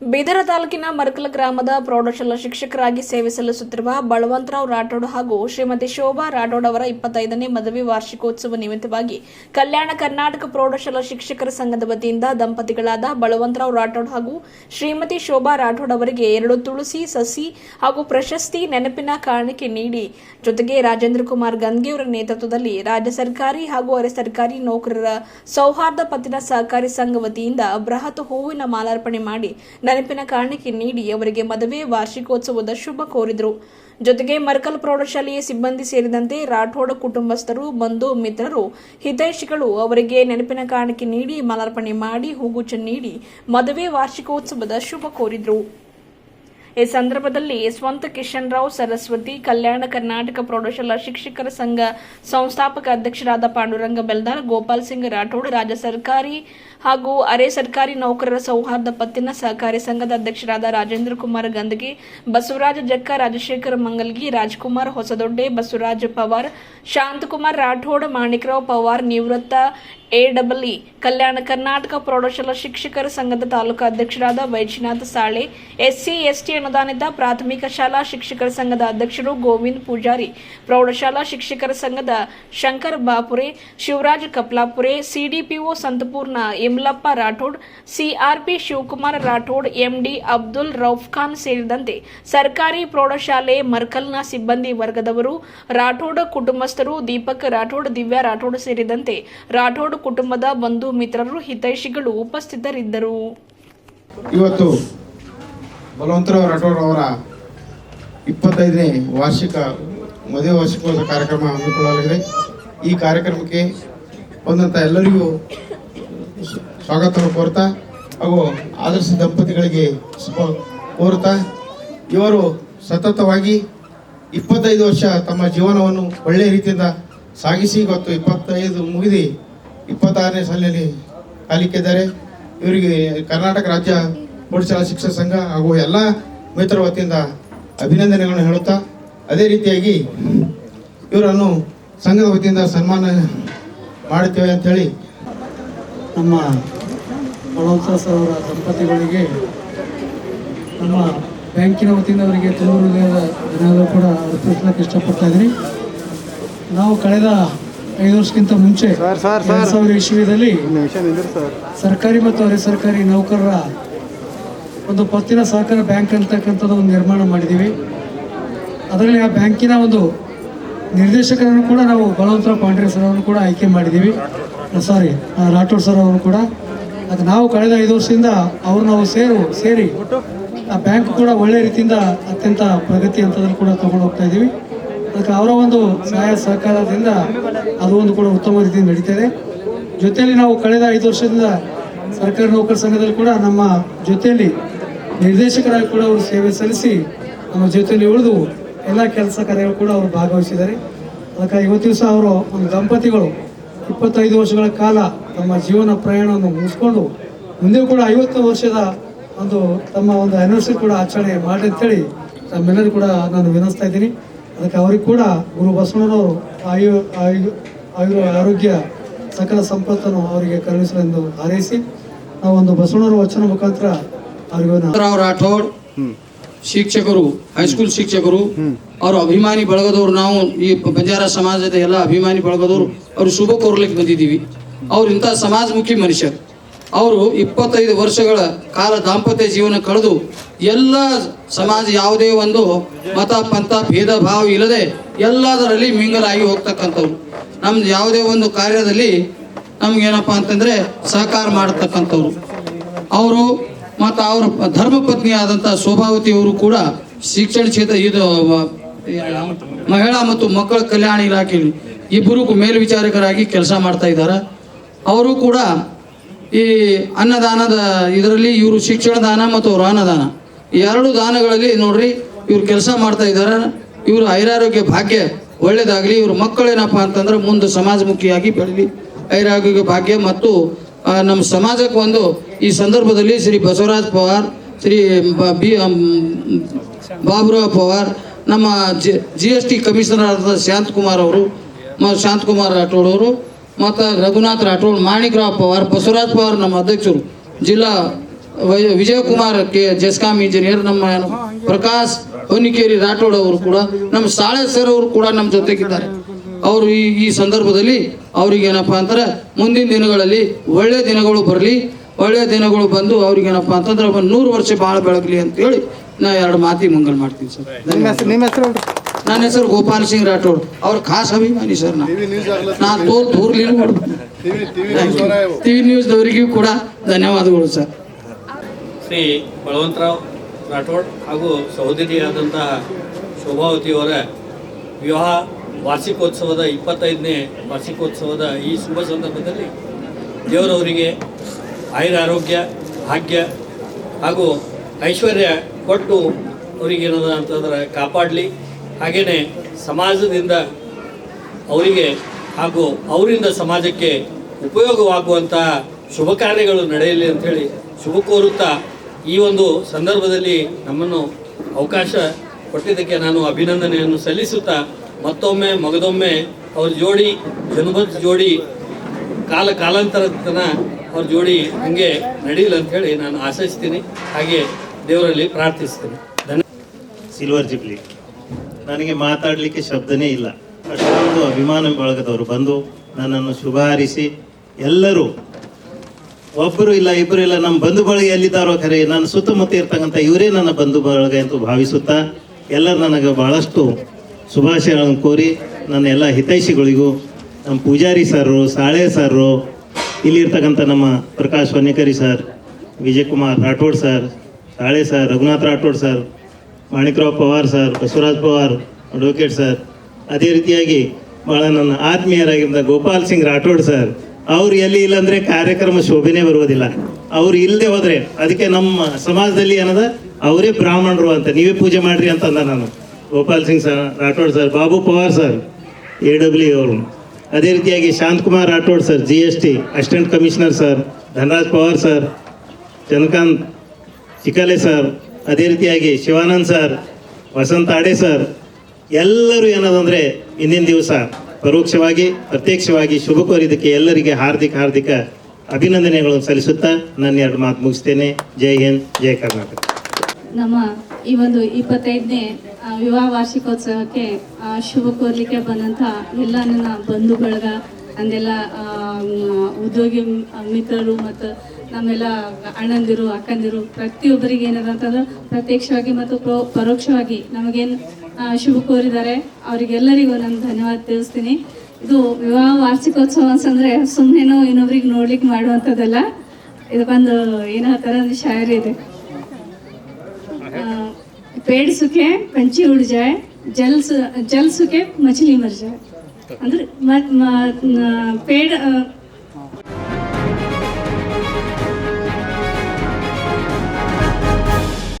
ಬೀದರ ತಾಲೂಕಿನ ಮರಕಲ ಗ್ರಾಮದ ಪ್ರೌಢಶಾಲಾ ಶಿಕ್ಷಕರಾಗಿ ಸೇವೆ ಸಲ್ಲಿಸುತ್ತಿರುವ ಬಳವಂತರಾವ್ ರಾಠೋಡ್ ಹಾಗೂ ಶ್ರೀಮತಿ ಶೋಭಾ ರಾಠೋಡ್ ಅವರ ಇಪ್ಪತ್ತೈದನೇ ಮದುವೆ ವಾರ್ಷಿಕೋತ್ಸವ ನಿಮಿತ್ತವಾಗಿ ಕಲ್ಯಾಣ ಕರ್ನಾಟಕ ಪ್ರೌಢಶಾಲಾ ಶಿಕ್ಷಕರ ಸಂಘದ ವತಿಯಿಂದ ದಂಪತಿಗಳಾದ ಬಳವಂತರಾವ್ ರಾಠೋಡ್ ಹಾಗೂ ಶ್ರೀಮತಿ ಶೋಭಾ ರಾಠೋಡ್ ಅವರಿಗೆ ಎರಡು ತುಳಸಿ, ಸಸಿ ಹಾಗೂ ಪ್ರಶಸ್ತಿ ನೆನಪಿನ ಕಾಣಿಕೆ ನೀಡಿ, ಜೊತೆಗೆ ರಾಜೇಂದ್ರ ಕುಮಾರ್ ಗಂಗೆ ಅವರ ನೇತೃತ್ವದಲ್ಲಿ ರಾಜ್ಯ ಸರ್ಕಾರಿ ಹಾಗೂ ಅರೆ ಸರ್ಕಾರಿ ನೌಕರರ ಸೌಹಾರ್ದ ಪತ್ತಿನ ಸಹಕಾರಿ ಸಂಘ ವತಿಯಿಂದ ಬೃಹತ್ ಹೂವಿನ ಮಾಲಾರ್ಪಣೆ ಮಾಡಿ ನೆನಪಿನ ಕಾಣಿಕೆ ನೀಡಿ ಅವರಿಗೆ ಮದುವೆ ವಾರ್ಷಿಕೋತ್ಸವದ ಶುಭ ಕೋರಿದರು. ಜೊತೆಗೆ ಮರ್ಕಲ್ ಪ್ರೌಢಶಾಲೆಯ ಸಿಬ್ಬಂದಿ ಸೇರಿದಂತೆ ರಾಠೋಡ ಕುಟುಂಬಸ್ಥರು, ಬಂಧು ಮಿತ್ರರು, ಹಿತೈಷಿಗಳು ಅವರಿಗೆ ನೆನಪಿನ ಕಾಣಿಕೆ ನೀಡಿ ಮಾಲಾರ್ಪಣೆ ಮಾಡಿ ಹೂಗುಚ್ಚ ನೀಡಿ ಮದುವೆ ವಾರ್ಷಿಕೋತ್ಸವದ ಶುಭ ಕೋರಿದರು. ಈ ಸಂದರ್ಭದಲ್ಲಿ ಸ್ವಂತ ಕಿಶನ್ ರಾವ್, ಸರಸ್ವತಿ, ಕಲ್ಯಾಣ ಕರ್ನಾಟಕ ಪ್ರೌಢಶಾಲಾ ಶಿಕ್ಷಕರ ಸಂಘ ಸಂಸ್ಥಾಪಕ ಅಧ್ಯಕ್ಷರಾದ ಪಾಂಡುರಂಗ ಬೆಲ್ದಾರ್, ಗೋಪಾಲ್ ಸಿಂಗ್ ರಾಠೋಡ್, ರಾಜ್ಯ ಸರ್ಕಾರಿ ಹಾಗೂ ಅರೆ ಸರ್ಕಾರಿ ನೌಕರರ ಸೌಹಾರ್ದ ಪತ್ತಿನ ಸಹಕಾರಿ ಸಂಘದ ಅಧ್ಯಕ್ಷರಾದ ರಾಜೇಂದ್ರ ಕುಮಾರ್ ಗಂದಗಿ, ಬಸವರಾಜ ಜಕ್ಕ, ರಾಜಶೇಖರ್ ಮಂಗಲ್ಗಿ, ರಾಜ್ಕುಮಾರ್ ಹೊಸದೊಡ್ಡೆ, ಬಸವರಾಜ ಪವಾರ್, ಶಾಂತಕುಮಾರ್ ರಾಠೋಡ್, ಮಾಣಿಕರಾವ್ ಪವಾರ್, ನಿವೃತ್ತ A double E, Kalyana Karnataka ಪ್ರೌಢಶಾಲಾ ಶಿಕ್ಷಕರ ಸಂಘದ ತಾಲೂಕು ಅಧ್ಯಕ್ಷರಾದ ವೈಜನಾಥ್ ಸಾಳೆ, ಎಸ್ಸಿ, ಎಸ್ಟಿ ಅನುದಾನಿತ ಪ್ರಾಥಮಿಕ ಶಾಲಾ ಶಿಕ್ಷಕರ ಸಂಘದ ಅಧ್ಯಕ್ಷರು ಗೋವಿಂದ್ ಪೂಜಾರಿ, ಪ್ರೌಢಶಾಲಾ ಶಿಕ್ಷಕರ ಸಂಘದ ಶಂಕರ್ ಬಾಪುರೆ, ಶಿವರಾಜ್ ಕಪ್ಲಾಪುರೆ ಸಿಡಿಪಿಒ ಸಂತಪೂರ್ನ ಯಮಲಪ್ಪ ರಾಠೋಡ್ ಸಿಆರ್ಪಿ ಶಿವಕುಮಾರ್ ರಾಠೋಡ್ ಎಂಡಿ ಅಬ್ದುಲ್ ರೌಫ್ ಖಾನ್ ಸೇರಿದಂತೆ ಸರ್ಕಾರಿ ಪ್ರೌಢಶಾಲೆ ಮರ್ಕಲ್ನ ಸಿಬ್ಬಂದಿ ವರ್ಗದವರು, ರಾಠೋಡ್ ಕುಟುಂಬಸ್ಥರು ದೀಪಕ್ ರಾಠೋಡ್, ದಿವ್ಯಾ ರಾಠೋಡ್ ಸೇರಿದಂತೆ ರಾಠೋಡ್ ಕುಟುಂಬದ ಬಂಧು ಮಿತ್ರರು ಹಿತೈಷಿಗಳು ಉಪಸ್ಥಿತರಿದ್ದರು. ಇವತ್ತು ಬಲವಂತರಾವ್ ರಾಠೋಡ್ ಅವರ ಇಪ್ಪತ್ತೈದನೇ ವಾರ್ಷಿಕ, ಮದುವೆ ವಾರ್ಷಿಕೋತ್ಸವ ಕಾರ್ಯಕ್ರಮ ಹಮ್ಮಿಕೊಳ್ಳಲಾಗಿದೆ. ಈ ಕಾರ್ಯಕ್ರಮಕ್ಕೆ ಬಂದಂಥ ಎಲ್ಲರಿಗೂ ಸ್ವಾಗತವನ್ನು ಕೋರ್ತಾ ಹಾಗೂ ಆದರ್ಶ ದಂಪತಿಗಳಿಗೆ ಶುಭ ಕೋರುತ್ತಾ ಇವರು ಸತತವಾಗಿ ಇಪ್ಪತ್ತೈದು ವರ್ಷ ತಮ್ಮ ಜೀವನವನ್ನು ಒಳ್ಳೆಯ ರೀತಿಯಿಂದ ಸಾಗಿಸಿ, ಇವತ್ತು ಇಪ್ಪತ್ತೈದು ಮುಗಿದು ಇಪ್ಪತ್ತಾರನೇ ಸಾಲಿನಲ್ಲಿ ಕಾಲಿಕ್ಕಿದ್ದಾರೆ. ಇವರಿಗೆ ಕರ್ನಾಟಕ ರಾಜ್ಯ ಪ್ರೌಢಶಾಲಾ ಶಿಕ್ಷಣ ಸಂಘ ಹಾಗೂ ಎಲ್ಲ ಮಿತ್ರರ ವತಿಯಿಂದ ಅಭಿನಂದನೆಗಳನ್ನು ಹೇಳುತ್ತಾ, ಅದೇ ರೀತಿಯಾಗಿ ಇವರನ್ನು ಸಂಘದ ವತಿಯಿಂದ ಸನ್ಮಾನ ಮಾಡುತ್ತೇವೆ ಅಂಥೇಳಿ ನಮ್ಮ ಬಲವಂತ ಸರ್ ಅವರ ದಂಪತಿಗಳಿಗೆ ನಮ್ಮ ಬ್ಯಾಂಕಿನ ವತಿಯಿಂದ ಅವರಿಗೆ ತುಂಬ ಧನ್ಯವಾದ ಕೂಡ ಅರ್ಪಿಸಲಿಕ್ಕೆ ಇಷ್ಟಪಡ್ತಾ ಇದ್ದೀನಿ. ನಾವು ಕಳೆದ ಐದು ವರ್ಷಕ್ಕಿಂತ ಮುಂಚೆ ಎರಡು ಸಾವಿರ ಇಸ್ವಿದಲ್ಲಿ ಸರ್ಕಾರಿ ಮತ್ತು ಅರೆ ಸರ್ಕಾರಿ ನೌಕರರ ಒಂದು ಪತ್ತಿನ ಸಹಕಾರ ಬ್ಯಾಂಕ್ ಅಂತಕ್ಕಂಥದ್ದು ಒಂದು ನಿರ್ಮಾಣ ಮಾಡಿದ್ದೀವಿ. ಅದರಲ್ಲಿ ಆ ಬ್ಯಾಂಕಿನ ಒಂದು ನಿರ್ದೇಶಕರನ್ನು ಕೂಡ ನಾವು ಬಲವಂತರಾವ್ ಪಾಂಡ್ರೆ ಸರ್ ಅವರನ್ನು ಕೂಡ ಆಯ್ಕೆ ಮಾಡಿದ್ದೀವಿ. ಸಾರಿ ರಾಠೋಡ್ ಸರ್ ಅವರು ಕೂಡ. ಅದು ನಾವು ಕಳೆದ ಐದು ವರ್ಷದಿಂದ ಅವರು ನಾವು ಸೇರು ಸೇರಿ ಆ ಬ್ಯಾಂಕ್ ಕೂಡ ಒಳ್ಳೆ ರೀತಿಯಿಂದ ಅತ್ಯಂತ ಪ್ರಗತಿ ಹಂತದಲ್ಲಿ ಕೂಡ ತಗೊಂಡು ಹೋಗ್ತಾ ಇದ್ದೀವಿ. ಅದಕ್ಕೆ ಅವರ ಒಂದು ಸಹಾಯ ಸಹಕಾರದಿಂದ ಅದು ಒಂದು ಕೂಡ ಉತ್ತಮ ರೀತಿಯಲ್ಲಿ ನಡೀತಾ ಇದೆ. ಜೊತೆಯಲ್ಲಿ ನಾವು ಕಳೆದ ಐದು ವರ್ಷದಿಂದ ಸರ್ಕಾರಿ ನೌಕರ ಸಂಘದಲ್ಲಿ ಕೂಡ ನಮ್ಮ ಜೊತೆಯಲ್ಲಿ ನಿರ್ದೇಶಕರಾಗಿ ಕೂಡ ಅವರು ಸೇವೆ ಸಲ್ಲಿಸಿ ನಮ್ಮ ಜೊತೆಯಲ್ಲಿ ಉಳಿದು ಎಲ್ಲ ಕೆಲಸ ಕಾರ್ಯಗಳು ಕೂಡ ಅವರು ಭಾಗವಹಿಸಿದ್ದಾರೆ. ಅದಕ್ಕೆ ಇವತ್ತು ದಿವಸ ಅವರು ಒಂದು ದಂಪತಿಗಳು ಇಪ್ಪತ್ತೈದು ವರ್ಷಗಳ ಕಾಲ ತಮ್ಮ ಜೀವನ ಪ್ರಯಾಣವನ್ನು ಮುಗಿಸ್ಕೊಂಡು ಮುಂದೆ ಕೂಡ ಐವತ್ತು ವರ್ಷದ ಒಂದು ತಮ್ಮ ಒಂದು ಆ್ಯನಿವರ್ಸರಿ ಕೂಡ ಆಚರಣೆ ಮಾಡಿ ಅಂತೇಳಿ ತಮ್ಮೆಲ್ಲರೂ ಕೂಡ ನಾನು ವಿನಿಸ್ತಾ ಇದ್ದೀನಿ. ಅದಕ್ಕೆ ಅವ್ರಿಗೆ ಕೂಡ ಗುರು ಬಸವಣ್ಣನವರು ಆಯು ಆಯು ಆಯು ಆರೋಗ್ಯ ಸಕಲ ಸಂಪತ್ತನ್ನು ಅವರಿಗೆ ಕರುಣಿಸಲೆಂದು ಹಾರೈಸಿ ನಾವು ಒಂದು ಬಸವಣ್ಣರ ವಚನ ಮುಖಾಂತರ ಅವರಿಗೆ ರಾಠೋಡ್ ಶಿಕ್ಷಕರು ಹೈಸ್ಕೂಲ್ ಶಿಕ್ಷಕರು ಅವರು ಅಭಿಮಾನಿ ಬಳಗದವರು ನಾವು ಈ ಬಂಜಾರ ಸಮಾಜದ ಎಲ್ಲ ಅಭಿಮಾನಿ ಬಳಗದವರು ಅವರು ಶುಭ ಕೋರ್ಲಿಕ್ಕೆ ಬಂದಿದ್ದೀವಿ. ಅವ್ರು ಇಂಥ ಸಮಾಜಮುಖಿ ಮನುಷ್ಯರು. ಅವರು ಇಪ್ಪತ್ತೈದು ವರ್ಷಗಳ ಕಾಲ ದಾಂಪತ್ಯ ಜೀವನ ಕಳೆದು ಎಲ್ಲ ಸಮಾಜ ಯಾವುದೇ ಒಂದು ಮತ, ಪಂಥ, ಭೇದ, ಭಾವ ಇಲ್ಲದೆ ಎಲ್ಲದರಲ್ಲಿ ಮಿಂಗಲಾಗಿ ಹೋಗ್ತಕ್ಕಂಥವ್ರು. ನಮ್ದು ಯಾವುದೇ ಒಂದು ಕಾರ್ಯದಲ್ಲಿ ನಮ್ಗೇನಪ್ಪ ಅಂತಂದ್ರೆ ಸಹಕಾರ ಮಾಡತಕ್ಕಂಥವ್ರು. ಅವರು ಮತ್ತು ಅವ್ರ ಧರ್ಮ ಪತ್ನಿಯಾದಂಥ ಶೋಭಾವತಿ ಅವರು ಕೂಡ ಶಿಕ್ಷಣ ಕ್ಷೇತ್ರ ಇದು, ಮಹಿಳಾ ಮತ್ತು ಮಕ್ಕಳ ಕಲ್ಯಾಣ ಇಲಾಖೆಯಲ್ಲಿ ಇಬ್ಬರು ಮೇಲ್ವಿಚಾರಕರಾಗಿ ಕೆಲಸ ಮಾಡ್ತಾ ಇದ್ದಾರೆ. ಅವರು ಕೂಡ ಈ ಅನ್ನದಾನದ ಇದರಲ್ಲಿ ಇವರು ಶಿಕ್ಷಣ ದಾನ ಮತ್ತು ಈ ಎರಡು ದಾನಗಳಲ್ಲಿ ನೋಡ್ರಿ, ಇವ್ರು ಕೆಲಸ ಮಾಡ್ತಾ ಇದ್ದಾರೆ ಇವರು ಐರಾರೋಗ್ಯ ಭಾಗ್ಯ ಒಳ್ಳೇದಾಗಲಿ, ಇವ್ರ ಮಕ್ಕಳೇನಪ್ಪ ಅಂತಂದ್ರೆ ಮುಂದೆ ಸಮಾಜಮುಖಿಯಾಗಿ ಬೆಳಿ ಐರಾರೋಗ್ಯ ಭಾಗ್ಯ ಮತ್ತು ನಮ್ಮ ಸಮಾಜಕ್ಕೆ ಒಂದು ಈ ಸಂದರ್ಭದಲ್ಲಿ ಶ್ರೀ ಬಸವರಾಜ್ ಪವಾರ್, ಶ್ರೀ ಬ- ಬಾಬುರಾವ್ ಪವಾರ್, ನಮ್ಮ G G S T commissioner ಆದ ಶಾಂತಕುಮಾರ್ ಅವರು ಶಾಂತಕುಮಾರ್ ರಾಠೋಡ್ ಅವರು ಮತ್ತು ರಘುನಾಥ್ ರಾಠೋಡ್, ಮಾಣಿಕರಾವ್ ಪವಾರ್, ಬಸವರಾಜ್ ಪವಾರ್ ನಮ್ಮ ಅಧ್ಯಕ್ಷರು. ಜಿಲ್ಲಾ ವಿಜಯಕುಮಾರ್ ಕೆ ಜೆಸ್ಕಾಮ್ ಇಂಜಿನಿಯರ್, ನಮ್ಮ ಪ್ರಕಾಶ್ ಹೊನ್ನಿಕೇರಿ ರಾಠೋಡ್ ಅವರು ಕೂಡ, ನಮ್ಮ ಸಾಳೆ ಸರ್ ಅವರು ಕೂಡ ನಮ್ಮ ಜೊತೆಗಿದ್ದಾರೆ. ಅವರು ಈ ಈ ಸಂದರ್ಭದಲ್ಲಿ ಅವ್ರಿಗೆ ಏನಪ್ಪ ಅಂತಾರೆ, ಮುಂದಿನ ದಿನಗಳಲ್ಲಿ ಒಳ್ಳೆ ದಿನಗಳು ಬರಲಿ, ಒಳ್ಳೆ ದಿನಗಳು ಬಂದು ಅವ್ರಿಗೇನಪ್ಪ ಅಂತಂದ್ರೆ ನೂರು ವರ್ಷ ಭಾಳ ಬೆಳಗಲಿ ಅಂತೇಳಿ ನಾ ಎರಡು ಮಾತಿ ಮಂಗಲ್ ಮಾಡ್ತೀನಿ ಸರ್. ನಿಮ್ಮ ಹೆಸರು ನನ್ನ ಹೆಸರು ಗೋಪಾಲ್ ಸಿಂಗ್ ರಾಠೋಡ್. ಅವ್ರ ಖಾಸ್ ಅಭಿಮಾನಿ ಸರ್ ನಾ ತೋಲ್ ತೋರ್ ಟಿವಿ ಟಿವಿ ನ್ಯೂಸ್ದವರಿಗೂ ಕೂಡ ಧನ್ಯವಾದಗಳು ಸರ್. ಶ್ರೀ ಬಳವಂತರಾವ್ ರಾಠೋಡ್ ಹಾಗೂ ಸಹೋದರಿಯಾದಂತಹ ಶೋಭಾವತಿಯವರ ವಿವಾಹ ವಾರ್ಷಿಕೋತ್ಸವದ ಇಪ್ಪತ್ತೈದನೇ ವಾರ್ಷಿಕೋತ್ಸವದ ಈ ಶುಭ ಸಂದರ್ಭದಲ್ಲಿ ದೇವರವರಿಗೆ ಆಯುರ ಆರೋಗ್ಯ ಭಾಗ್ಯ ಹಾಗೂ ಐಶ್ವರ್ಯ ಕೊಟ್ಟು ಅವರಿಗೆ ಏನದ ಅಂತಂದ್ರೆ ಕಾಪಾಡಲಿ. ಹಾಗೆಯೇ ಸಮಾಜದಿಂದ ಅವರಿಗೆ ಹಾಗೂ ಅವರಿಂದ ಸಮಾಜಕ್ಕೆ ಉಪಯೋಗವಾಗುವಂತಹ ಶುಭ ಕಾರ್ಯಗಳು ನಡೆಯಲಿ ಅಂಥೇಳಿ ಶುಭ ಕೋರುತ್ತಾ ಈ ಒಂದು ಸಂದರ್ಭದಲ್ಲಿ ನಮ್ಮನ್ನು ಅವಕಾಶ ಕೊಟ್ಟಿದ್ದಕ್ಕೆ ನಾನು ಅಭಿನಂದನೆಯನ್ನು ಸಲ್ಲಿಸುತ್ತಾ ಮತ್ತೊಮ್ಮೆ ಮಗದೊಮ್ಮೆ ಅವ್ರ ಜೋಡಿ ಜನ್ಮದ ಜೋಡಿ ಕಾಲ ಕಾಲಾಂತರತನ ಅವ್ರ ಜೋಡಿ ಹಂಗೆ ನಡೀಲಿ ಅಂಥೇಳಿ ನಾನು ಆಶಿಸ್ತೀನಿ. ಹಾಗೆ ದೇವರಲ್ಲಿ ಪ್ರಾರ್ಥಿಸ್ತೀನಿ. ಧನ್ಯ ಸಿಲ್ವರ್ ಜಿಬ್ಲಿ ನನಗೆ ಮಾತಾಡಲಿಕ್ಕೆ ಶಬ್ದನೇ ಇಲ್ಲ. ಅಷ್ಟೊಂದು ಅಭಿಮಾನ ಬಳಗದವರು ಬಂದು ನನ್ನನ್ನು ಶುಭ ಹಾರಿಸಿ ಎಲ್ಲರೂ, ಒಬ್ಬರು ಇಲ್ಲ ಇಬ್ಬರು ಇಲ್ಲ, ನಮ್ಮ ಬಂಧು ಬಳಗ ಎಲ್ಲಿದ್ದಾರೋ ಖರೆ ನನ್ನ ಸುತ್ತಮುತ್ತ ಇರ್ತಕ್ಕಂಥ ಇವರೇ ನನ್ನ ಬಂಧು ಬಳಗ ಎಂದು ಭಾವಿಸುತ್ತಾ ಎಲ್ಲರೂ ನನಗೆ ಬಹಳಷ್ಟು ಶುಭಾಶಯಗಳನ್ನು ಕೋರಿ ನನ್ನ ಎಲ್ಲ ಹಿತೈಷಿಗಳಿಗೂ, ನಮ್ಮ ಪೂಜಾರಿ ಸರ್ರು, ಸಾಳೆ ಸರ್ರು, ಇಲ್ಲಿರ್ತಕ್ಕಂಥ ನಮ್ಮ Prakash Honnekari sir, Vijayakumar Rathod sir, Sale sir, Raghunath Rathod sir Manikrao Pawar sir, Basavaraj Pawar, advocate sir. ಅದೇ ರೀತಿಯಾಗಿ ಭಾಳ ನನ್ನ ಆತ್ಮೀಯರಾಗಿದ್ದ ಗೋಪಾಲ್ ಸಿಂಗ್ ರಾಠೋಡ್ ಸರ್, ಅವ್ರು ಎಲ್ಲಿ ಇಲ್ಲಂದ್ರೆ ಕಾರ್ಯಕ್ರಮ ಶೋಭೆನೇ ಬರುವುದಿಲ್ಲ. ಅವ್ರು ಇಲ್ಲದೆ ಹೋದ್ರೆ ಅದಕ್ಕೆ ನಮ್ಮ ಸಮಾಜದಲ್ಲಿ ಏನದ? ಅವರೇ ಬ್ರಾಹ್ಮಣರು ಅಂತ, ನೀವೇ ಪೂಜೆ ಮಾಡ್ರಿ ಅಂತ ಅಂದ ನಾನು. Gopal Singh sir, Rathod sir, Babu Pawar sir, A W ಅವರು. ಅದೇ ರೀತಿಯಾಗಿ Shantakumar Rathod sir, G S T, assistant commissioner sir, Dhanraj Pawar sir, Chandrakant Chikkale sir ಅದೇ ರೀತಿಯಾಗಿ ಶಿವಾನಂದ್ ಸರ್, ವಸಂತ ಆಡೆ ಸರ್, ಎಲ್ಲರೂ ಏನದಂದರೆ ಇಂದಿನ ದಿವಸ ಪರೋಕ್ಷವಾಗಿ, ಪ್ರತ್ಯಕ್ಷವಾಗಿ ಶುಭ ಕೋರಿದ್ದಕ್ಕೆ ಎಲ್ಲರಿಗೆ ಹಾರ್ದಿಕ ಹಾರ್ದಿಕ ಅಭಿನಂದನೆಗಳನ್ನು ಸಲ್ಲಿಸುತ್ತಾ ನನ್ನ ಎರಡು ಮಾತು ಮುಗಿಸ್ತೇನೆ. ಜೈ ಹಿಂದ್, ಜೈ ಕರ್ನಾಟಕ. ನಮ್ಮ ಈ ಒಂದು ಇಪ್ಪತ್ತೈದನೇ ವಿವಾಹ ವಾರ್ಷಿಕೋತ್ಸವಕ್ಕೆ ಶುಭ ಕೋರ್ಲಿಕ್ಕೆ ಬಂದಂಥ ಎಲ್ಲ ನನ್ನ ಬಂಧು ಬಳಗ ಅಂದೆಲ್ಲ ಉದ್ಯೋಗಿ ಮಿತ್ರರು ಮತ್ತು ನಮ್ಮೆಲ್ಲ ಅಣ್ಣಂದಿರು, ಅಕ್ಕಂದಿರು, ಪ್ರತಿಯೊಬ್ಬರಿಗೆ ಏನಾರ ಅಂತಂದ್ರೆ ಪ್ರತ್ಯಕ್ಷವಾಗಿ ಮತ್ತು ಪರೋಕ್ಷವಾಗಿ ನಮಗೇನು ಶುಭ ಕೋರಿದ್ದಾರೆ. ಅವರಿಗೆಲ್ಲರಿಗೂ ನಾನು ಧನ್ಯವಾದ ತಿಳಿಸ್ತೀನಿ. ಇದು ವಿವಾಹ ವಾರ್ಷಿಕೋತ್ಸವ ಅಂತಂದ್ರೆ ಸುಮ್ಮನೆನೋ ಇನ್ನೊಬ್ರಿಗೆ ನೋಡ್ಲಿಕ್ಕೆ ಮಾಡುವಂಥದ್ದಲ್ಲ. ಇದು ಬಂದು ಏನೋ ಥರ ಒಂದು ಶಾಯರಿ ಇದೆ. ಪೇಡ್ ಸುಖೆ, ಪಂಚಿ ಉಡ್ಜಾಯ್ ಜಲ್ ಜಲ್ ಸುಖೆ, ಮಚಲಿ ಮರ್ಜಾಯ್. ಅಂದ್ರೆ ಪೇಡ್